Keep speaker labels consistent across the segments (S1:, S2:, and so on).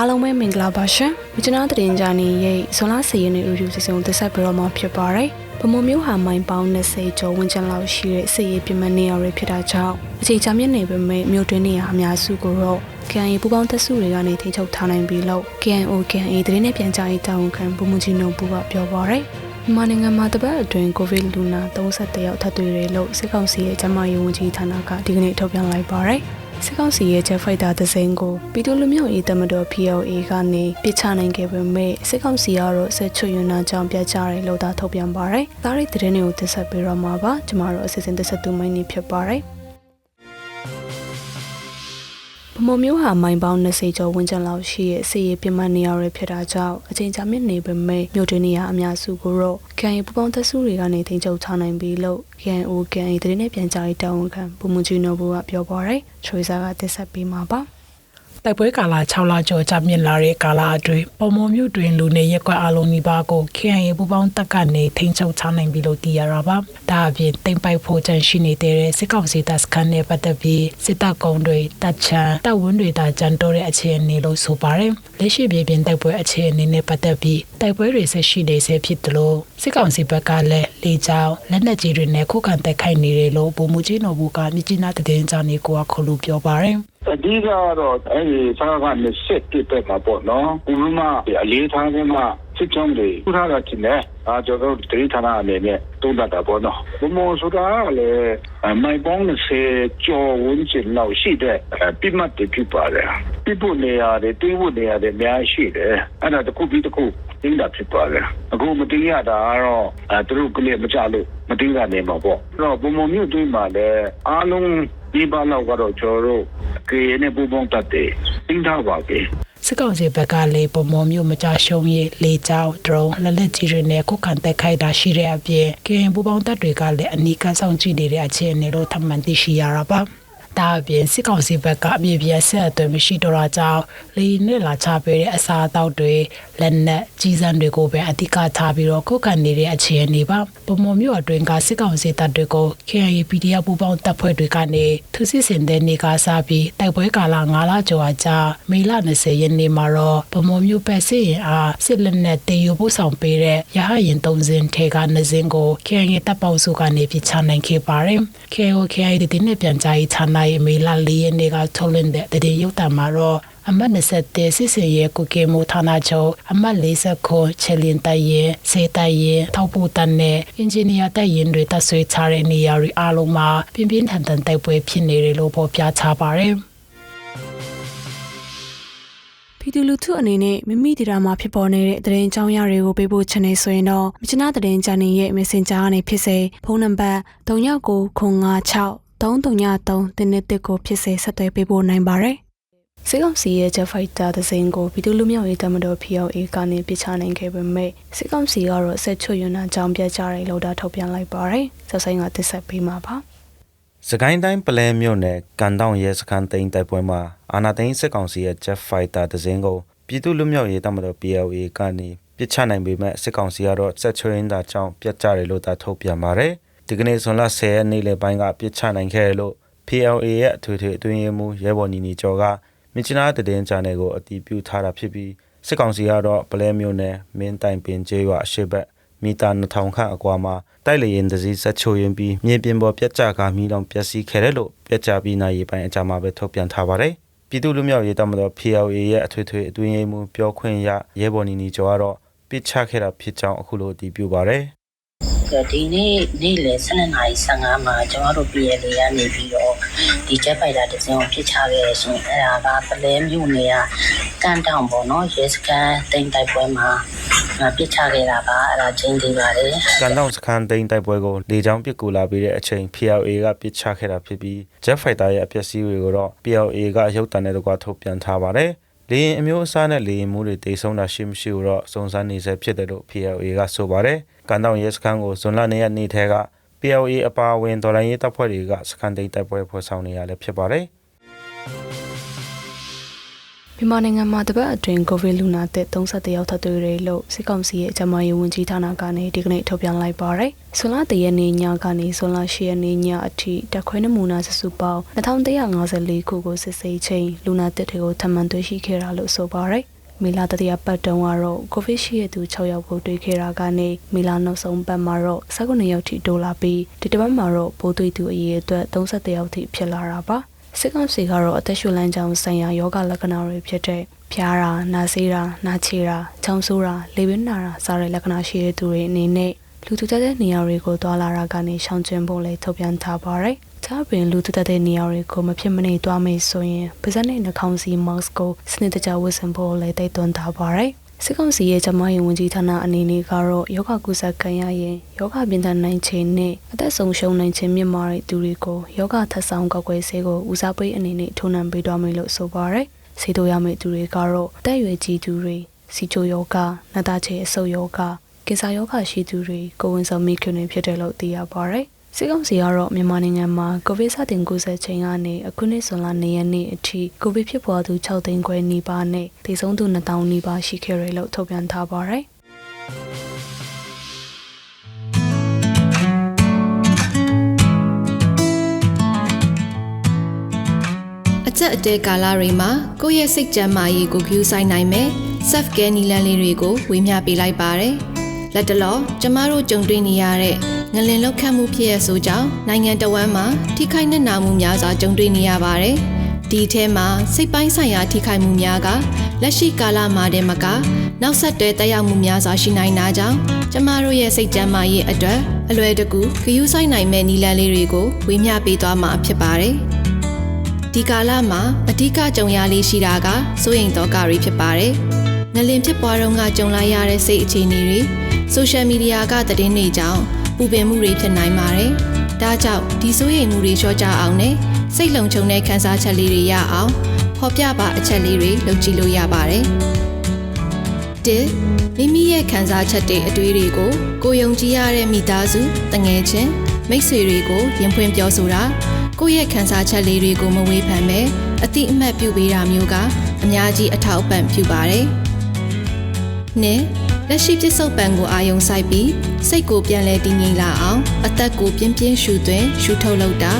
S1: အားလုံးပဲမင်္ဂလာပါရှင်။မြချနာသတင်းကြနေရဲ့ဇွန်လ10ရက်နေ့ရီယူစီစဉ်ကိုတက်ဆက်ပြီးတော့မှဖြစ်ပါတယ်။ဗမုံမျိုးဟာမိုင်ပေါင်း20ကျော်ဝန်းကျင်လောက်ရှိတဲ့စစ်ရေးပြမနေရာတွေဖြစ်တာကြောင့်အချိန်ကြာမြင့်နေပေမဲ့မြို့တွင်းနေရာအများစုကိုတော့ KNA ပူပေါင်းတပ်စုတွေကနေထိချုပ်ထားနိုင်ပြီးလို့ KNO KNA သတင်းနဲ့ပြန်ကြားရေးတာဝန်ခံဗိုလ်မှူးကြီးနှုတ်ဘူးကပြောပါရယ်။မြန်မာနိုင်ငံမှာတပတ်အတွင်းကိုဗစ်လူနာ31ယောက်ထပ်တွေ့တယ်လို့စစ်ကောင်စီရဲ့ကျန်းမာရေးဝန်ကြီးဌာနကဒီကနေ့ထုတ်ပြန်လိုက်ပါရယ်။ စစ်ကောင်စီရဲ့ဂျက်ဖိုက်တာသစိန်ကိုပြည်သူ့လူမျိုးရေးတမတော် PLA ကနေပြစ်ချနိုင်ခဲ့ပေမဲ့စစ်ကောင်စီကတော့ဆက်ချွတ်ယွန်းနာကြောင့်ပြတ်ကျတယ်လို့သာထုတ်ပြန်ပါရယ်။ဒါရီသတင်းတွေကိုတင်ဆက်ပေးတော့မှာပါ။ကျွန်တော်တို့အစီအစဉ်တင်ဆက်သူမိုင်းနေဖြစ်ပါရယ်။ ဗမုံမျိုးဟာမိုင်ပေါင်း20ကျော်ဝန်းကျင်လောက်ရှိတဲ့စီရေးပြမနေရာတွေဖြစ်တာကြောင့်အချိန်ကြာမြင့်နေပေမဲ့မြို့တွင်းနေရာအများစုကိုတော့ KN ပူပေါင်းသက်စုတွေကနေထိန်းချုပ်ထားနိုင်ပြီလို့ KNO KN သတင်းနဲ့ပြန်ကြားရေးတာဝန်ခံဗိုလ်မှူးကြီးနိုဘူကပြောပါရယ်ချွေစာကတက်ဆက်ပေးမှာပါ
S2: တိုက်ပွဲကာလ6လကျော်ကြာမြင့်လာတဲ့ကာလအတွင်းပုံမမျိုးတွင်လူနေရက်ကွက်အလုံးနီးပါးကို KNA ပူပေါင်းတပ်ကနေထိန်းချုပ်ချနိုင်ပြီလို့သိရတာပါ။ဒါအပြင်တိမ်ပိုက်ဖို့ကြံရှိနေတဲ့စစ်ကောင်စီတပ်စခန်းနဲ့ပတ်သက်ပြီးစစ်တပ်ကုန်းတွေတပ်ချံတပ်ဝန်းတွေတာကြံတော့တဲ့အခြေအနေလို့ဆိုပါတယ်။လက်ရှိပြည်ပြင်တိုက်ပွဲအခြေအနေနဲ့ပတ်သက်ပြီးတိုက်ပွဲတွေဆက်ရှိနေဆဲဖြစ်တယ်လို့စစ်ကောင်စီဘက်ကလည်းလေကြောင်းလက်နက်ကြီးတွေနဲ့ခုခံတိုက်ခိုက်နေတယ်လို့ဗိုလ်မှူးကြီးနော်ဘူးကမြကြီးနားတည်င်းကြောင်းကိုအခုလိုပြောပါတယ်။
S3: အဓိကကတော့အဲဒီဆောက်က20ပြည့်တက်မှာပေါ့နော်။ဘုမမအလေးထားခြင်းမှာစစ်ကြောင်းတွေထူထားတာတင်တယ်။အာကျွန်တော်တို့ဒေသနာအနေနဲ့တုံးတတ်တာပေါ့နော်။ဘုမောဆိုတာကလည်းမိုင်ပေါင်း20ကျော်ဝန်းကျင်လောက်ရှိတဲ့ပြမတ်တွေဖြစ်ပါတယ်။ပြဖို့နေရတယ်တင်းဖို့နေရတယ်အများရှိတယ်။အဲ့ဒါတစ်ခုပြီးတစ်ခုတင်းတာဖြစ်ပါတယ်။အခုမတင်းရတာကတော့အဲသူတို့ကလေးမကြလို့ မတင်းတာနေမှာပေါ့။အဲ့တော့ဘုံမမျိုးတွေးမှာလည်းအားလုံးဒီပါလောက်ကတော့ကျွန်တော်တို့ကေနဲ့ပူပေါင်းတတ်တယ်တင်းထားပါပဲ
S2: စစ်ကောင်စီဘက်ကလည်းပုံမောမျိုးမကြရှုံးရေးလေကြောင်းဒရုန်းလက်လက်ကြီးတွေနဲ့ခုခံတိုက်ခိုက်တာရှိတဲ့အပြင်ကရင်ပူပေါင်းတပ်တွေကလည်းအနီးကပ်ဆောင်ကြည့်နေတဲ့အခြေအနေလို့ထပ်မံသိရှိရတာပါ ဒါအပြင်စစ်ကောင်စီဘက်ကအပြည့်ပြည့်ဆက်အသွင်မရှိတော့တာကြောင့်လေနဲ့လာချပေးတဲ့အစာအသောက်တွေလက်နက်ကြီးစံတွေကိုပဲအဓိကထားပြီးတော့ခုခံနေတဲ့အခြေအနေပါပုံမမျိုးအတွင်းကစစ်ကောင်စီတပ်တွေကို KNY PDF ပူပေါင်းတပ်ဖွဲ့တွေကနေသူစစ်စင်တဲ့နေကစားပြီးတိုက်ပွဲကာလ9လကျော်အကြာမေလ20ရက်နေ့မှာတော့ပုံမမျိုးပဲစစ်ရင်အားစစ်လက်နက်တေယူပို့ဆောင်ပေးတဲ့ရဟရင်3စင်းထဲက2စင်းကို KNY တပ်ပေါင်းစုကနေပြချနိုင်ခဲ့ပါတယ် KO KNY တည်နဲ့ပြန်ကြားရေးဌာနရဲ့မေလ4ရက်နေ့ကထုတ်လွှင့်တဲ့တည်ရုပ်တံမှာတော့အမတ်27စစ်စင်ရဲ့ကုကေမိုဌာနချုပ်အမတ်40ခုချယ်လင်တိုင်ရင်စေတိုင်ရင်ထောက်ပို့တန်နဲ့အင်ဂျင်နီယာတိုင်ရင်တွေတပ်ဆွဲချတဲ့နေရာတွေအားလုံးမှာပြင်းပြင်းထန်ထန်တိုက်ပွဲဖြစ်နေတယ်လို့ဖော်ပြထားပါတယ်
S1: ပြည်သူလူထုအနေနဲ့မိမိဒေတာမှာဖြစ်ပေါ်နေတဲ့သတင်းကြောင်းရတွေကိုပေးပို့ချင်နေဆိုရင်တော့မြချနာသတင်းချန်နယ်ရဲ့ Messenger ကနေဖြစ်စေဖုန်းနံပါတ်3996 333တင်းနဲ့တစ်ကိုဖြစ်စေဆက်သွယ်ပေးပို့နိုင်ပါတယ်။စစ်ကောင်စီရဲ့ Jet Fighter သစိန်ကိုပြည်သူလူမျိုးရေးတမတော် PLA ကနေပြစ်ချနိုင်ခဲ့ပေမဲ့စစ်ကောင်စီကတော့ဆက်ချွတ်ယွန်းနာကြောင်းပြကြတယ်လို့ဒါထုတ်ပြန်လိုက်ပါတယ်။ဆက်ဆိုင်ကတစ်ဆက်ပေးမှာပါ။
S4: စကိုင်းတိုင်းပလဲမြို့နယ်ကန်တောင်ရဲစခန်းသိမ်းတိုက်ပွဲမှာအာနာသိန်းစစ်ကောင်စီရဲ့ Jet Fighter တစင်းကိုပြည်သူ့လူမျိုးရေးတပ်မတော် PLA ကနေပစ်ချနိုင်ပေမဲ့စစ်ကောင်စီကတော့စက်ချွင်းတာကြောင့်ပြတ်ကျတယ်လို့သာထုတ်ပြန်ပါတယ် ဒီကနေ့ဇွန်လ10ရက်နေ့လယ်ပိုင်းကပစ်ချနိုင်ခဲ့တယ်လို့ PLA ရဲ့အထွေထွေအတွင်းရေးမှူးရဲဘော်နီနီကျော်ကမြချနာတည်င်းချန်နယ်ကိုအတည်ပြုထားတာဖြစ်ပြီးစစ်ကောင်စီကတော့ပလဲမြို့နယ်မင်းတိုင်ပင်ကျေးရွာအရှိတ်ဘက်မီတာ2000ခန့်အကွာမှာတိုက်လေရင်တစည်းဆက်ချိုရင်ပြီးမြေပြင်ပေါ်ပြက်ကျကာမီးလောင်ပျက်စီးခဲ့တယ်လို့ပြက်ကျပြီးနိုင်ရေးပိုင်းအကြမှာပဲထုတ်ပြန်ထားပါတယ်ပြည်သူ့လူမျိုးရေးတပ်မတော် PLA ရဲ့အထွေထွေအတွင်းရေးမှူးပြောခွင့်ရရဲဘော်နီနီကျော်ကတော့ပစ်ချခဲ့တာဖြစ်ကြောင်းအခုလိုအတည်ပြုပါတယ်
S5: ဒီနေ့နေ့လယ်12:15မှာကျွန်တော်တို့ PL ကနေပြီးတော့ဒီ jet fighter တစ်စင်းကိုဖြစ်ချခဲ့ရရှင်အဲ့ဒါကပလဲမြို့နယ်ကကန်တောင်ပေါ့နော်ရဲစခန်းတိမ်တိုက်ပွဲမှာပြစ်ချခဲ့တာပါအဲ့ဒါချင်းသေးပါတယ်
S4: ကန်တောင်စခန်းသိမ်းတိုက်ပွဲကိုလေကြောင်းပစ်ကူလာပြီးတဲ့အချိန် PLA ကပစ်ချခဲ့တာဖြစ်ပြီး Jet Fighter ရဲ့အပျက်စီးတွေကိုတော့ PLA ကရုပ်တံနဲ့တကွာထုတ်ပြန်ထားပါတယ်။လေရင်အမျိုးအစားနဲ့လေရင်မှုတွေတိတ်ဆုံးတာရှိမရှိကိုတော့စုံစမ်းနေဆဲဖြစ်တယ်လို့ PLA ကဆိုပါတယ်။ ကန်တောင်ရဲစခန်းကိုဇွန်လ2ရက်နေ့ထဲက PLA အပါအဝင်ဒေါ်လာရေးတပ်ဖွဲ့တွေကစခန်းသိမ်းတိုက်ပွဲဖွဲ့ဆောင်နေရလဲဖြစ်ပါတယ်။
S1: မြန်မာနိုင်ငံမှာတပတ်အတွင်းကိုဗစ်လူနာသစ်31ယောက်ထပ်တွေ့တယ်လို့စစ်ကောင်စီရဲ့ကျန်းမာရေးဝန်ကြီးဌာနကနေဒီကနေ့ထုတ်ပြန်လိုက်ပါတယ်။ဆွန်လတရက်နေ့ညကနေဆွန်လ10ရက်နေ့ညအထိတက်ခွဲနမူနာစုစုပေါင်း2154ခုကိုစစ်ဆေးချိန်လူနာသစ်တွေကိုထပ်မံတွေ့ရှိခဲ့တာလို့ဆိုပါတယ်။ မီလာတတိယပတ်တုန်းကတော့ကိုဗစ်ရှိတဲ့သူ6ယောက်ကိုတွေ့ခဲ့တာကနေမီလာနောက်ဆုံးပတ်မှာတော့19ယောက်ထိတိုးလာပြီးဒီတစ်ပတ်မှာတော့ပိုးတွေ့သူအရေအတွက်31ယောက်ထိဖြစ်လာတာပါ။စစ်ကောင်စီကတော့အသက်ရှူလမ်းကြောင်းဆိုင်ရာယောဂလက္ခဏာတွေဖြစ်တဲ့ဖျားတာ၊နာစေးတာ၊နာချေတာ၊ချောင်းဆိုးတာ၊လေပင်နာတာစတဲ့လက္ခဏာရှိတဲ့သူတွေအနေနဲ့လူသူတက်တဲ့နေရာတွေကိုတွာလာတာကနေရှောင်ကျဉ်ဖို့လည်းထုတ်ပြန်ထားပါတယ်။ ဒါပြင်လူသူတက်တဲ့နေရာတွေကိုမဖြစ်မနေတွားမယ်ဆိုရင်ပါဇက်နဲ့နှာခေါင်းစီ mask ကိုစနစ်တကျဝတ်ဆင်ဖို့လည်းတိုက်တွန်းထားပါတယ်။စစ်ကောင်စီရဲ့ဂျမယင်ဝန်ကြီးဌာနအနေနဲ့ကတော့ယောဂကုသခံရရင်ယောဂပြင်ထန်နိုင်ခြင်းနဲ့အသက်ဆုံးရှုံးနိုင်ခြင်းမြင့်မားတဲ့သူတွေကိုယောဂထပ်ဆောင်ကောက်ွယ်ဆေးကိုဦးစားပေးအနေနဲ့ထိုးနှံပေးသွားမယ်လို့ဆိုပါတယ်။ဆေးတို့ရမယ့်သူတွေကတော့အသက်အရွယ်ကြီးသူတွေစီချိုယောဂနတာချေအဆုပ်ယောဂကင်ဆာယောဂရှိသူတွေကိုဝင်ဆောင်မိခင်တွေဖြစ်တယ်လို့သိရပါတယ်။ စစ်ကောင်စီကတော့မြန်မာနိုင်ငံမှာကိုဗစ်စတင်ကူးစက်ချိန်ကနေအခုနှစ်ဇွန်လ2ရက်နေ့အထိကိုဗစ်ဖြစ်ပွားသူ6သိန်းခွဲနီးပါးနဲ့သေဆုံးသူ2000နီးပါးရှိခဲ့တယ်လို့ထုတ်ပြန်ထားပါတယ်။
S6: အချက်အတဲကာလတွေမှာကိုယ့်ရဲ့စိတ်ကြမ်းမာရေးကိုဂရုစိုက်နိုင်မယ် self care နည်းလမ်းလေးတွေကိုဝေမျှပေးလိုက်ပါတယ်။လက်တလောကျမတို့ကြုံတွေ့နေရတဲ့ ငလင်လောက်ခတ်မှုဖြစ်ရဆိုကြောင်းနိုင်ငံတော်ဝန်မှာထိခိုက်နစ်နာမှုများစွာကြုံတွေ့နေရပါတယ်။ဒီထဲမှာစိတ်ပိုင်းဆိုင်ရာထိခိုက်မှုများကလက်ရှိကာလမှာတည်းမကနောက်ဆက်တွဲတက်ရောက်မှုများစွာရှိနိုင်တာကြောင့်ကျမတို့ရဲ့စိတ်ကြမ်းမာရေးအတွက်အလွယ်တကူဂရုစိုက်နိုင်မဲ့နည်းလမ်းလေးတွေကိုဝေမျှပေးသွားမှာဖြစ်ပါတယ်။ဒီကာလမှာအဓိကကြုံရလေးရှိတာကစိုးရိမ်တော့ကတွေဖြစ်ပါတယ်။ငလင်ဖြစ်ပွားတော့ကကြုံလာရတဲ့စိတ်အခြေအနေတွေဆိုရှယ်မီဒီယာကသတင်းတွေကြောင့် ပူပင်မှုတွေဖြစ်နိုင်ပါတယ်။ဒါကြောင့်ဒီစိုးရိမ်မှုတွေလျှော့ချအောင်နဲ့စိတ်လုံခြုံတဲ့ခံစားချက်လေးတွေရအောင်ဖော်ပြပါအချက်လေးတွေလုပ်ကြည့်လို့ရပါတယ်။တစ်မိမိရဲ့ခံစားချက်တွေအတွေးတွေကိုကိုယုံကြည်ရတဲ့မိသားစုတငယ်ချင်းမိတ်ဆွေတွေကိုရင်ဖွင့်ပြောဆိုတာကိုယ့်ရဲ့ခံစားချက်လေးတွေကိုမဝေဖန်ပဲအတိအမှတ်ပြုပေးတာမျိုးကအများကြီးအထောက်အပံ့ပြုပါတယ်။နှစ် လက်ရှိပြစ္ဆုတ်ပံကိုအာယုံစိုက်ပြီးစိတ်ကိုပြန်လဲတည်ငြိမ်လာအောင်အသက်ကိုပြင်းပြင်းရှူသွင်းရှူထုတ်လုပ်တာ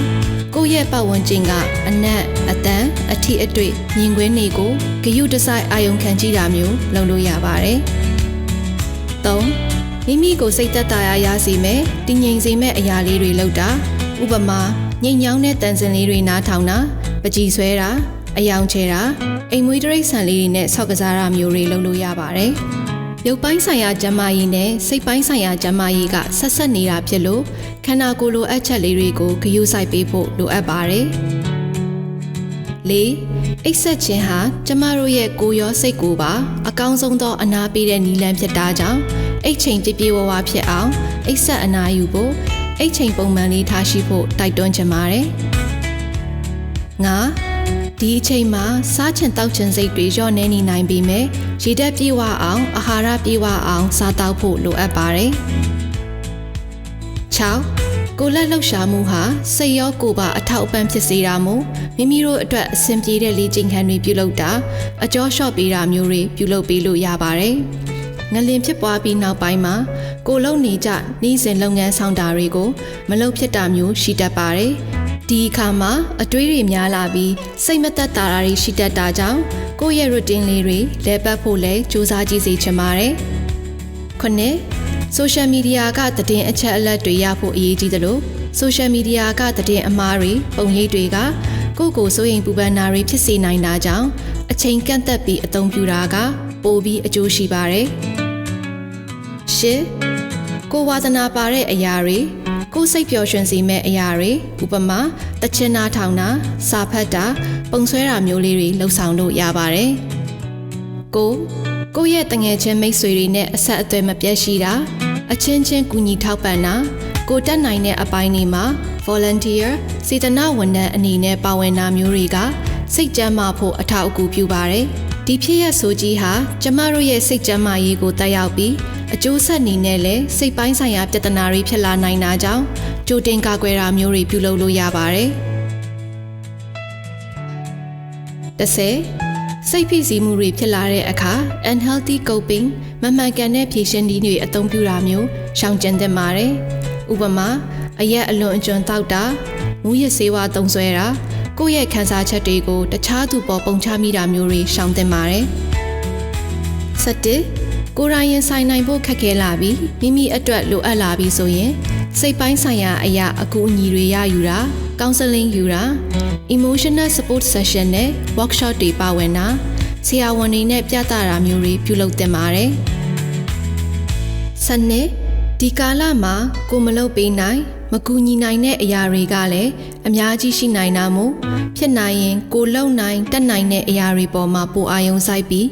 S6: ကိုယ့်ရဲ့ပတ်ဝန်းကျင်ကအနက်အတန်အထီအတွေ့မြင်ကွင်းတွေကိုဂယုတစိုက်အာယုံခံကြည့်တာမျိုးလုပ်လို့ရပါတယ်။၃မိမိကိုစိတ်သက်သာရာရစေမယ်တည်ငြိမ်စေမယ့်အရာလေးတွေလုပ်တာဥပမာငိမ့်ညောင်းတဲ့တန်စင်လေးတွေနားထောင်တာပကြည်ဆွဲတာအယောင်ချဲတာအိမ်မွေးတရိတ်ဆန်လေးတွေနဲ့ဆောက်ကစားတာမျိုးတွေလုပ်လို့ရပါတယ်။ ရုပ်ပိုင်းဆိုင်ရာကျန်းမာရေးနဲ့စိတ်ပိုင်းဆိုင်ရာကျန်းမာရေးကဆက်ဆက်နေတာဖြစ်လို့ခန္ဓာကိုယ်လိုအပ်ချက်လေးတွေကိုဂရုစိုက်ပေးဖို့လိုအပ်ပါတယ်။၄အိတ်ဆက်ခြင်းဟာကျမတို့ရဲ့ကိုယ်ရောစိတ်ကိုပါအကောင်းဆုံးသောအနာပေးတဲ့နည်းလမ်းဖြစ်တာကြောင့်အိတ်ချိန်ပြပြဝဝဖြစ်အောင်အိတ်ဆက်အနာယူဖို့အိတ်ချိန်ပုံမှန်လေးထားရှိဖို့တိုက်တွန်းချင်ပါတယ်။ငါ ဒီအချိန်မှာစားချင်တောက်ချင်စိတ်တွေလျော့နေနေနိုင်ပြီမဲ့ရေဓာတ်ပြေဝအောင်အာဟာရပြေဝအောင်စားတောက်ဖို့လိုအပ်ပါတယ်။6ကိုလက်လှုပ်ရှားမှုဟာစိတ်ရောကိုယ်ပါအထောက်အပံ့ဖြစ်စေတာမို့မိမိတို့အတွက်အဆင်ပြေတဲ့လေ့ကျင့်ခန်းတွေပြုလုပ်တာအကျော်လျှော့ပေးတာမျိုးတွေပြုလုပ်ပေးလို့ရပါတယ်။ငလင်ဖြစ်ပွားပြီးနောက်ပိုင်းမှာကိုလုံနေကြနှီးစင်လုပ်ငန်းဆောင်တာတွေကိုမလုပ်ဖြစ်တာမျိုးရှိတတ်ပါတယ်။ ဒီအခါမှာအတွေးတွေများလာပြီးစိတ်မသက်သာတာတွေရှိတတ်တာကြောင့်ကိုယ့်ရဲ့ routine လေးတွေလဲပတ်ဖို့လဲစူးစမ်းကြည့်စေချင်ပါတယ်။ခုနှစ်ဆိုရှယ်မီဒီယာကသတင်းအချက်အလက်တွေရဖို့အရေးကြီးတယ်လို့ဆိုရှယ်မီဒီယာကသတင်းအမှားတွေပုံရိပ်တွေကကိုယ့်ကိုယ်စိုးရိမ်ပူပန်တာတွေဖြစ်စေနိုင်တာကြောင့်အချိန်ကန့်သက်ပြီးအသုံးပြုတာက ပိုပြီးအကျိုးရှိပါတယ်။ရှစ်ကိုဝါသနာပါတဲ့အရာတွေ ကိုယ်စိတ်ပျော်ရွှင်စေမဲ့အရာတွေဥပမာတချင်နာထောင်တာစာဖတ်တာ ပုံဆွဲတာမျိုးလေးတွေလှုပ်ဆောင်လို့ရပါတယ်။ကိုကိုယ့်ရဲ့တငယ်ချင်းမိတ်ဆွေတွေနဲ့အဆက်အသွယ်မပြတ်ရှိတာအချင်းချင်းကူညီထောက်ပံ့တာကိုတက်နိုင်တဲ့အပိုင်းတွေမှာ volunteer စေတနာဝန်ထမ်းအနေနဲ့ပါဝင်တာမျိုးတွေကစိတ်ကြမ်းမာဖို့အထောက်အကူပြုပါတယ်။ဒီဖြစ်ရဆိုကြီးဟာကျမတို့ရဲ့စိတ်ကြမ်းမာရေးကိုတက်ရောက်ပြီး အကျိုးဆက်အနေနဲ့လည်းစိတ်ပိုင်းဆိုင်ရာပြဿနာတွေဖြစ်လာနိုင်တာကြောင့်ကြိုတင်ကာကွယ်တာမျိုးတွေပြုလုပ်လို့ရပါတယ်။30စိတ်ဖိစီးမှုတွေဖြစ်လာတဲ့အခါ unhealthy coping မမှန်ကန်တဲ့ဖြေရှင်းနည်းတွေအသုံးပြုတာမျိုးရှောင်ကျဉ်သင့်ပါတယ်။ဥပမာအရက်အလွန်အကျွံတောက်တာမူရစ်ဆေးဝါးသုံးစွဲတာကိုယ့်ရဲ့ခံစားချက်တွေကိုတခြားသူပေါ်ပုံချမိတာမျိုးတွေရှောင်သင့်ပါတယ်။၁၁ ကိုယ်တိုင်ရင်ဆိုင်နိုင်ဖို့ခက်ခဲလာပြီးမိမိအတွက်လိုအပ်လာပြီးဆိုရင်စိတ်ပိုင်းဆိုင်ရာအရာအကူအညီတွေရယူတာ counseling ယူတာ emotional support session နဲ့ workshop တွေပါဝင်တာဆရာဝန်တွေနဲ့ပြသတာမျိုးတွေပြုလုပ်သင့်ပါတယ်။ဆက်နှစ်ဒီကာလမှာကိုမလုပ်ပေးနိုင် မကူညီနိုင်တဲ့အရာတွေကလည်းအများကြီးရှိနိုင်တာမို့ဖြစ်နိုင်ရင်ကိုလုံနိုင်တက်နိုင်တဲ့အရာတွေပေါ်မှာပိုအာရုံစိုက်ပြီး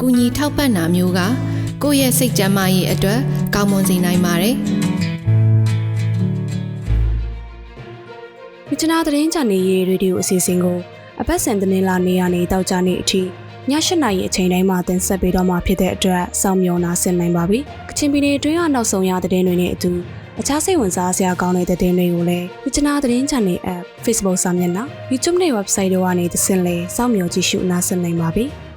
S6: ကူညီထောက်ပံ့တာမျိုးက ကိုယ့်ရဲ့စိတ်ကျန်းမာရေးအတွက်ကောင်းမွန်စေနိုင်ပါတယ်။
S7: မြချနာသတင်းချန်နေရေးရေဒီယိုအစီအစဉ်ကိုအပတ်စဉ်သတင်းလာနေရနေတောက်ကြနေအထိည၈နာရီအချိန်တိုင်းမှာတင်ဆက်ပေးတော့မှာဖြစ်တဲ့အတွက်စောင့်မျှော်နာဆင်နိုင်ပါပြီ။ကချင်ပြည်နယ်အတွင်းကနောက်ဆုံးရသတင်းတွေနဲ့အတူအခြားစိတ်ဝင်စားစရာကောင်းတဲ့သတင်းတွေကိုလည်းမြချနာသတင်းချန်နေ app Facebook စာမျက်နှာ YouTube နဲ့ website တို့ကနေသင်လဲစောင့်မျှော်ကြည့်ရှုနားဆင်နိုင်ပါပြီ။